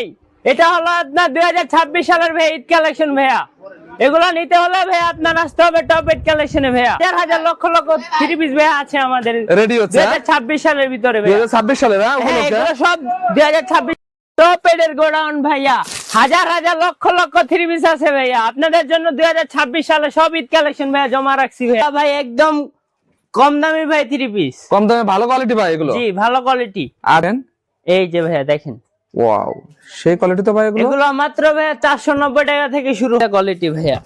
ভাই এটা হলো আপনার দুই হাজার ছাব্বিশ সালের ভাই ঈদ কালেকশন ভাইয়া। এগুলো নিতে হলে ভাইয়া আপনার আসতে হবে টপ এইট কালেকশনে ভাইয়া। চার হাজার লক্ষ লক্ষ থ্রি পিস ভাইয়া আছে আমাদের। রেডি হচ্ছে ছাব্বিশ সালের ভিতরে ছাব্বিশ সালে হ্যাঁ? এগুলো সব দুই হাজার ছাব্বিশ টপ এডের গোডাউন ভাইয়া। হাজার হাজার লক্ষ লক্ষ থ্রি পিস আছে ভাইয়া। আপনাদের জন্য দুই হাজার ছাব্বিশ সালে সব ঈদ কালেকশন ভাইয়া জমা রাখছি ভাইয়া। ভাই একদম কম দামি ভাই থ্রি পিস কম দামে ভালো কোয়ালিটি ভাই এগুলো? জি ভালো কোয়ালিটি আর এই যে ভাইয়া দেখেন। ওয়াও সেই কোয়ালিটি তো ভাই এগুলো? এগুলো মাত্র ভাইয়া চারশো নব্বই টাকা থেকে শুরু। কোয়ালিটি ভাইয়া।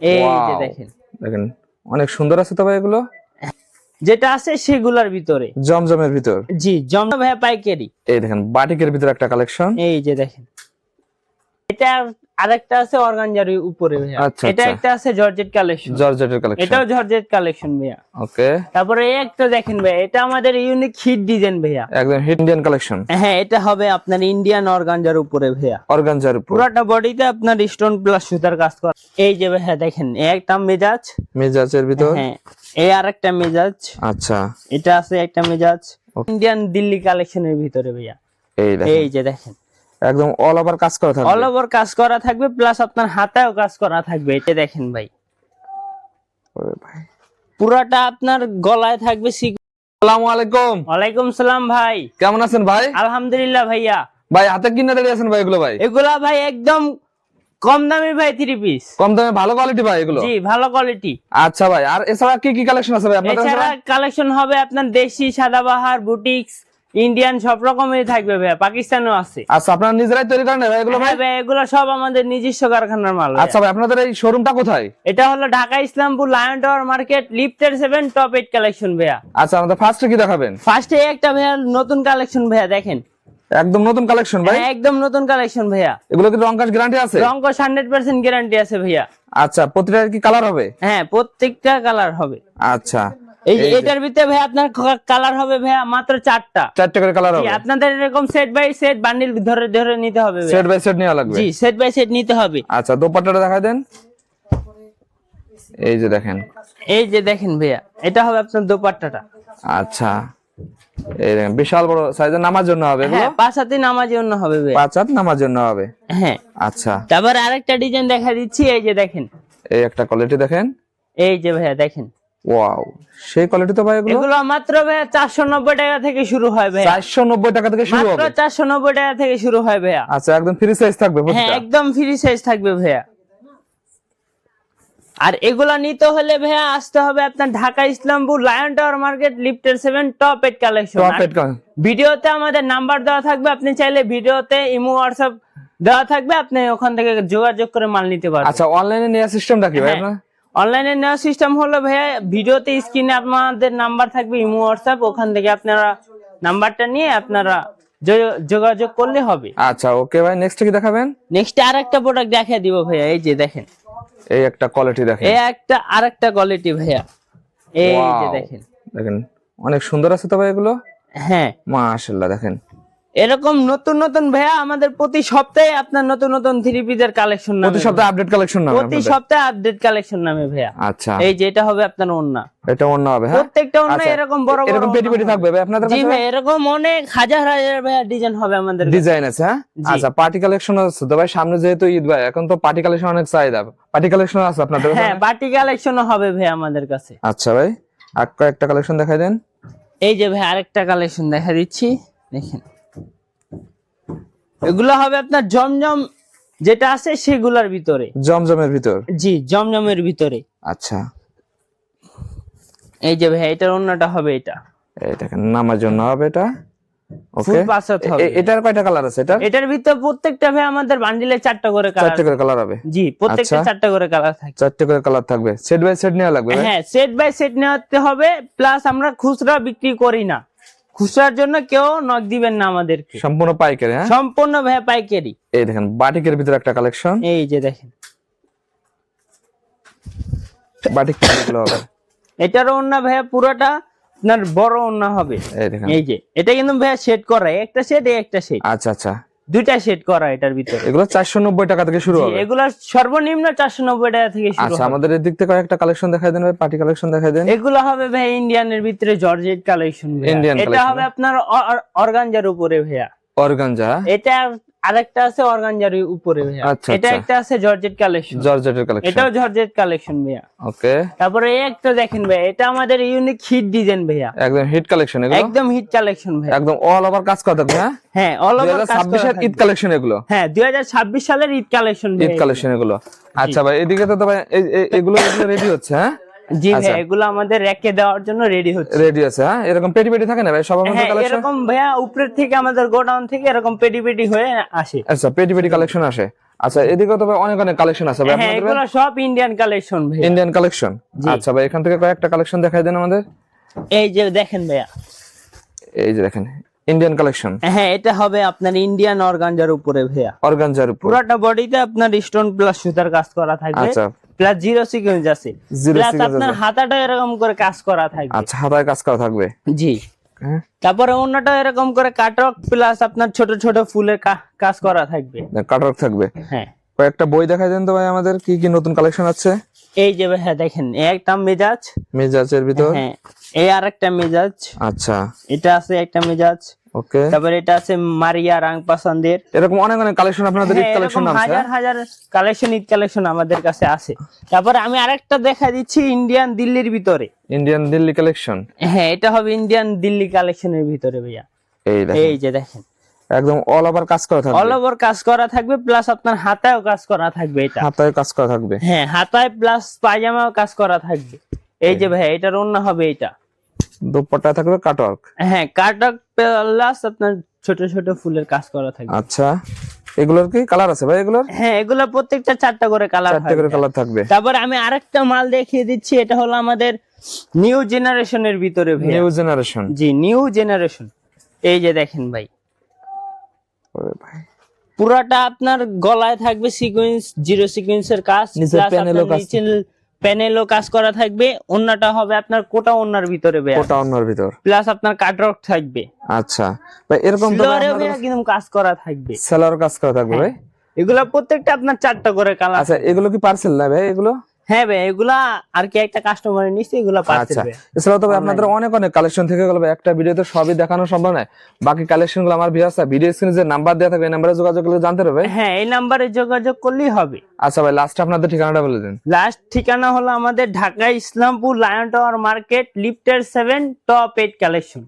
এই যে দেখেন। দেখেন অনেক সুন্দর আছে তো ভাই এগুলো? যেটা আছে সেগুলোর ভিতরে। জমজমের ভিতর? জি জমজম ভাইয়া পাইকারি। এই দেখেন বাটিকের ভিতর একটা কালেকশন এই যে দেখেন। এটা আরেকটা আছে অর্গানজার উপরে ভাইয়া। আচ্ছা, এটা আচ্ছা। একটা আছে জর্জেট কালেকশন। জর্জেটের কালেকশন। এটাও জর্জেট কালেকশন ভাইয়া। ওকে। তারপরে এই একটা দেখেন ভাইয়া এটা আমাদের ইউনিক হিট ডিজাইন ভাইয়া। একদম হিট ইন্ডিয়ান কালেকশন। হ্যাঁ এটা হবে আপনার ইন্ডিয়ান অর্গানজার উপরে ভাইয়া। অর্গানজার উপর। পুরোটা বডিতে আপনার স্টোন প্লাস সুতার কাজ করা। এই যে ভাইয়া দেখেন একটা মেজাজ। মেজাজের ভিতর। হ্যাঁ এই আর একটা মেজাজ। আচ্ছা। এটা আছে একটা মেজাজ। ইন্ডিয়ান দিল্লি কালেকশনের ভিতরে ভাইয়া। এই যে দেখেন। একদম অল ওভার কাজ করা থাকবে। অল ওভার কাজ করা থাকবে প্লাস আপনার হাতেও কাজ করা থাকবে এটা দেখেন ভাই। পুরাটা আপনার গলায় থাকবে আসসালামু আলাইকুম। ওয়ালাইকুম সালাম ভাই। কেমন আছেন ভাই? আলহামদুলিল্লাহ ভাইয়া। ভাই হাতে রেডি আছেন ভাই এগুলো ভাই? এগুলা ভাই একদম কম দামি ভাই থ্রি পিস কম দামে ভালো কোয়ালিটি ভাই এগুলো? জি ভালো কোয়ালিটি আচ্ছা ভাই আর এছাড়া কি কি কালেকশন আছে ভাই আপনাদের এছাড়া কালেকশন হবে আপনার দেশি সাদাবাহার বুটিক্স ইন্ডিয়ান সব রকমের থাকবে ভাইয়া পাকিস্তানও আছে। আচ্ছা আপনারা নিজেরাই তৈরি করেন ভাই এগুলো ভাই হ্যাঁ ভাই? এগুলো সব আমাদের নিজস্ব কারখানার মাল আচ্ছা ভাই আপনাদের এই শোরুমটা কোথায়? এটা হলো Dhaka Islampur lion tower market লিফটের সেভেন টপ এইট কালেকশন ভাইয়া। আচ্ছা আমাদের ফার্স্টে কি দেখাবেন? ফার্স্টে একটা ভাইয়া নতুন কালেকশন ভাইয়া দেখেন। একদম নতুন কালেকশন ভাই? হ্যাঁ, একদম নতুন কালেকশন ভাইয়া। এগুলো কি রং কাজ গ্যারান্টি আছে? হান্ড্রেড পার্সেন্ট গ্যারান্টি আছে ভাইয়া। আচ্ছা প্রতিটা কি কালার হবে? হ্যাঁ প্রত্যেকটা কালার হবে। আচ্ছা। এই এটার ভিতরে ভাইয়া আপনার কালার হবে ভাইয়া মাত্র চারটা। চারটে করে কালার হবে। আপনাদের এরকম সেট বাই সেট বান্ডিল ধরে ধরে নিতে হবে সেট বাই সেট নেওয়া লাগবে। জি সেট বাই সেট নিতে হবে। আচ্ছা দোপাট্টাটা দেখা দেন। এই যে দেখেন। এই যে দেখেন ভাইয়া এটা হবে আপনার দোপাট্টাটা। আচ্ছা। এই দেখেন বিশাল বড় সাইজের নামার জন্য হবে হ্যাঁ পাঁচ হাতে নামাজি অন্য হবে ভাইয়া। পাঁচ হাত নামার জন্য হবে। হ্যাঁ। আচ্ছা। তারপর আরেকটা ডিজাইন দেখা দিচ্ছি এই যে দেখেন। এই একটা কোয়ালিটি দেখেন। এই যে ভাইয়া দেখেন। ওয়াও সেই কোয়ালিটি তো ভাই এগুলো? এগুলো মাত্র চারশো নব্বই টাকা থেকে শুরু হয় চারশো নব্বই টাকা থেকে শুরু হবে? চারশো নব্বই টাকা থেকে শুরু হয় ভাইয়া। আচ্ছা একদম ফ্রি সাইজ থাকবে হ্যাঁ একদম ফ্রি সাইজ থাকবে ভাইয়া। আর এগুলা নিতে হলে ভাইয়া আসতে হবে আপনার Dhaka Islampur lion tower market লিফটের সেভেন টপ এইট কালেকশন। ভিডিওতে আমাদের নাম্বার দেওয়া থাকবে আপনি চাইলে ভিডিওতে ইমো হোয়াটসঅ্যাপ দেওয়া থাকবে আপনি ওখান থেকে যোগাযোগ করে মাল নিতে পারবেন। আচ্ছা অনলাইনে নেওয়ার সিস্টেমটা কি ভাই হ্যাঁ। আপনার? অনলাইনে নেওয়ার সিস্টেম হলো ভাইয়া ভিডিওতে স্ক্রিনে আপনাদের নাম্বার থাকবে ইমো হোয়াটসঅ্যাপ ওখান থেকে আপনারা নাম্বারটা নিয়ে আপনারা যোগাযোগ করলে হবে। আচ্ছা ওকে ভাই নেক্সট কি দেখাবেন? নেক্সট আর একটা প্রোডাক্ট দেখিয়ে দিব ভাইয়া এই যে দেখেন। এই একটা কোয়ালিটি দেখেন। এই একটা আরেকটা কোয়ালিটি ভাইয়া। এই যে দেখেন। দেখেন অনেক সুন্দর আছে তো ভাই এগুলো? হ্যাঁ। মাশাআল্লাহ দেখেন। এরকম নতুন নতুন ভাইয়া আমাদের প্রতি সপ্তাহে আপনার নতুন নতুন থ্রি পিসের কালেকশন নামে প্রতি সপ্তাহে আপডেট কালেকশন না প্রতি সপ্তাহে আপডেট কালেকশন নামে ভাইয়া। আচ্ছা। এই যে এটা হবে আপনার ওন্না এটা অন্য হবে হ্যাঁ? প্রত্যেকটা ওন্না আচ্ছা, এরকম বড় বড় এরকম পেটি পেটি থাকবে ভাই আপনাদের কাছে? জি ভাই এরকম অনেক হাজার হাজার ভাইয়া ডিজাইন হবে আমাদের ডিজাইন আছে হ্যাঁ? আচ্ছা পার্টি কালেকশন আছে তো ভাই সামনে যেহেতু ঈদ ভাই এখন তো পার্টি কালেকশন অনেক চাহিদা। পার্টি কালেকশন আছে আপনাদের কাছে? হ্যাঁ বাটি কালেকশনও হবে ভাই আমাদের কাছে। আচ্ছা ভাই আর কয়েকটা কালেকশন দেখাই দেন। এই যে ভাই আরেকটা কালেকশন দেখা দিচ্ছি। দেখেন। এগুলো হবে আপনার জমজম যেটা আছে সেগুলোর ভিতরে। জমজমের ভিতর? জি জমজমের ভিতরে। আচ্ছা। এই যে ভাই এটার অন্যটা হবে এটা। দেখেন নামার জন্য হবে এটা। ওকে এটার কয়টা কালার আছে এটা এটার ভিতরে প্রত্যেকটা ভাই আমাদের বান্ডিলে চারটা করে কালার চারটে করে কালার হবে। জি প্রত্যেকটা আচ্ছা। চারটা করে কালার চারটে করে কালার থাকবে। সেট বাই সেট নেওয়া লাগবে হ্যাঁ সেট বাই সেট নেওয়াতে হবে প্লাস আমরা খুচরা বিক্রি করি না। খুচরার জন্য কেউ নক দিবেন না আমাদের সম্পূর্ণ পাইকারি হ্যাঁ? সম্পূর্ণ ভাই পাইকারি। এই দেখেন বাটিকের ভিতরে একটা কালেকশন। এই যে দেখেন। বাটিকগুলো হবে? এটার ওন্না ভাইয়া পুরোটা আপনার বড় ওন্না হবে। এই দেখেন। এই যে এটা কিন্তু ভাইয়া সেট করা একটা সেট একটা সেট আচ্ছা আচ্ছা। দুইটা সেট করা এটার ভিতরে। এগুলো চারশো নব্বই টাকা থেকে শুরু হবে। এগুলো সর্বনিম্ন চারশো নব্বই টাকা থেকে শুরু আচ্ছা আমাদের এদিক থেকে একটা কালেকশন দেখাই দেন ভাই পার্টি কালেকশন দেখাই দেন। এগুলো হবে ভাই ইন্ডিয়ানের ভিতরে জর্জেট কালেকশন ইন্ডিয়ান এটা হবে আপনার অর্গানজার উপরে ভাইয়া। অর্গানজা। এটা আরেকটা আছে অর্গানজার উপরে ভাইয়া। আচ্ছা, এটা আচ্ছা। একটা আছে জর্জেট কালেকশন। জর্জেটের কালেকশন। এটাও জর্জেট কালেকশন ভাইয়া। ওকে। তারপরে এই একটা দেখেন ভাইয়া এটা আমাদের ইউনিক হিট ডিজাইন ভাইয়া। একদম হিট কালেকশন এগুলো? একদম হিট কালেকশন ভাইয়া। একদম অল ওভার কাজ করা থাকবে হ্যাঁ? হ্যাঁ অল ওভার হাজার কাজ ছাব্বিশের ঈদ কালেকশন এগুলো? হ্যাঁ দুই হাজার ছাব্বিশ সালের ঈদ কালেকশন ঈদ কালেকশন এগুলো। আচ্ছা ভাই এদিকে তো ভাই এই- এগুলো রেডি হচ্ছে হ্যাঁ? জি আচ্ছা। ভাই এগুলো আমাদের রেখে দেওয়ার জন্য রেডি হচ্ছে। রেডি আছে হ্যাঁ? এরকম পেটি পেটি থাকে না ভাই? মধ্যে হ্যাঁ কালেকশন এরকম ভাইয়া থেকে আমাদের গোডাউন থেকে এরকম পেটি পেটি হয়ে আসে। আচ্ছা পেটি পেটি কালেকশন আসে। আচ্ছা এদিকে তো ভাই অনেক অনেক কালেকশন আছে ভাই হ্যাঁ এগুলো সব ইন্ডিয়ান কালেকশন ভাই ইন্ডিয়ান কালেকশন আচ্ছা ভাই এখান থেকে কয়েকটা কালেকশন দেখাই দেন আমাদের। এই যে দেখেন ভাইয়া। এই যে দেখেন ইন্ডিয়ান কালেকশন হ্যাঁ এটা হবে আপনার ইন্ডিয়ান অর্গানজার উপরে ভাইয়া। অর্গানজার উপর। পুরোটা বডিতে আপনার স্টোন প্লাস সুতার কাজ করা থাকবে। আচ্ছা প্লাস জিরো সিকোয়েন্স আছে। প্লাস আপনার হাতাটা এরকম করে কাজ করা থাকবে। আচ্ছা হাতায় কাজ করা থাকবে? জি। হ্যাঁ। তারপরে অন্যটা এরকম করে কাটক প্লাস আপনার ছোট ছোট ফুলের কাজ করা থাকবে। কাটার থাকবে? হ্যাঁ। কয়েকটা বই দেখাই দেন তো ভাই আমাদের কি কি নতুন কালেকশন আছে? এই যে ভাইয়া দেখেন একটা মেজাজ। মেজাজের ভিতর? হ্যাঁ এই আর একটা মেজাজ। আচ্ছা। এটা আছে একটা মেজাজ। ওকে। তারপরে এটা আছে মারিয়া রাং পাসান্দের। এরকম অনেক অনেক কালেকশন আপনাদের ঈদ হ্যাঁ, কালেকশন নামছে হাজার হাজার কালেকশন ঈদ কালেকশন আমাদের কাছে আছে। তারপরে আমি আরেকটা দেখা দিচ্ছি ইন্ডিয়ান দিল্লির ভিতরে। ইন্ডিয়ান দিল্লি কালেকশন হ্যাঁ এটা হবে ইন্ডিয়ান দিল্লি কালেকশনের ভিতরে ভাইয়া। এই দেখেন। এই যে দেখেন। একদম অল ওভার কাজ করা থাকবে। অল ওভার কাজ করা থাকবে প্লাস আপনার হাতায়ও কাজ করা থাকবে এটা। হাতায় কাজ করা থাকবে। হ্যাঁ হাতায় প্লাস পায়জামাও কাজ করা থাকবে। এই যে ভাইয়া এটার অন্য হবে এটা। দুপাট্টা থাকবে কাটওয়ার্ক হ্যাঁ কাটক প্লাস আপনার ছোট ছোট ফুলের কাজ করা থাকবে আচ্ছা এগুলোর কি কালার আছে ভাই এগুলোর? হ্যাঁ এগুলো প্রত্যেকটা চারটা করে কালার চারটে করে কালার থাকবে। তারপরে আমি আরেকটা মাল দেখিয়ে দিচ্ছি এটা হলো আমাদের নিউ জেনারেশনের ভিতরে ভাইয়া। নিউ জেনারেশন জি নিউ জেনারেশন এই যে দেখেন ভাই। ভাই। পুরাটা আপনার গলায় থাকবে সিকোয়েন্স জিরো সিকোয়েন্সের কাজ নিচে plus আপনার কাজ প্যানেলও কাজ করা থাকবে অন্যটা হবে আপনার কোটা অন্যার ভিতরে কোটা ওটা অন্যর ভিতর। প্লাস আপনার কাটরক থাকবে। আচ্ছা। ভাই এরকম কিন্তু কাজ করা থাকবে। সেলার কাজ করা থাকবে ভাই? এগুলা প্রত্যেকটা আপনার চারটা করে কালার আচ্ছা এগুলো কি পার্সেল না ভাই এগুলো? হ্যাঁ ভাই এগুলা আর কি একটা কাস্টমারের নিচ্ছে এগুলা পাচ্ছে আচ্ছা। এছাড়াও তবে আপনাদের অনেক অনেক কালেকশন থেকে গেল। একটা ভিডিওতে সবই দেখানো সম্ভব নয়। বাকি কালেকশনগুলো আমার ভিউয়ার্স ভিডিও স্ক্রিনে যে নাম্বার দেওয়া থাকবে এই নাম্বারে যোগাযোগ করলে জানতে পারবে হ্যাঁ এই নাম্বারে যোগাযোগ করলেই হবে। আচ্ছা ভাই লাস্ট আপনাদের ঠিকানাটা বলে দিন। লাস্ট ঠিকানা হলো আমাদের Dhaka Islampur lion tower market লিফটের সেভেন টপ এইট কালেকশন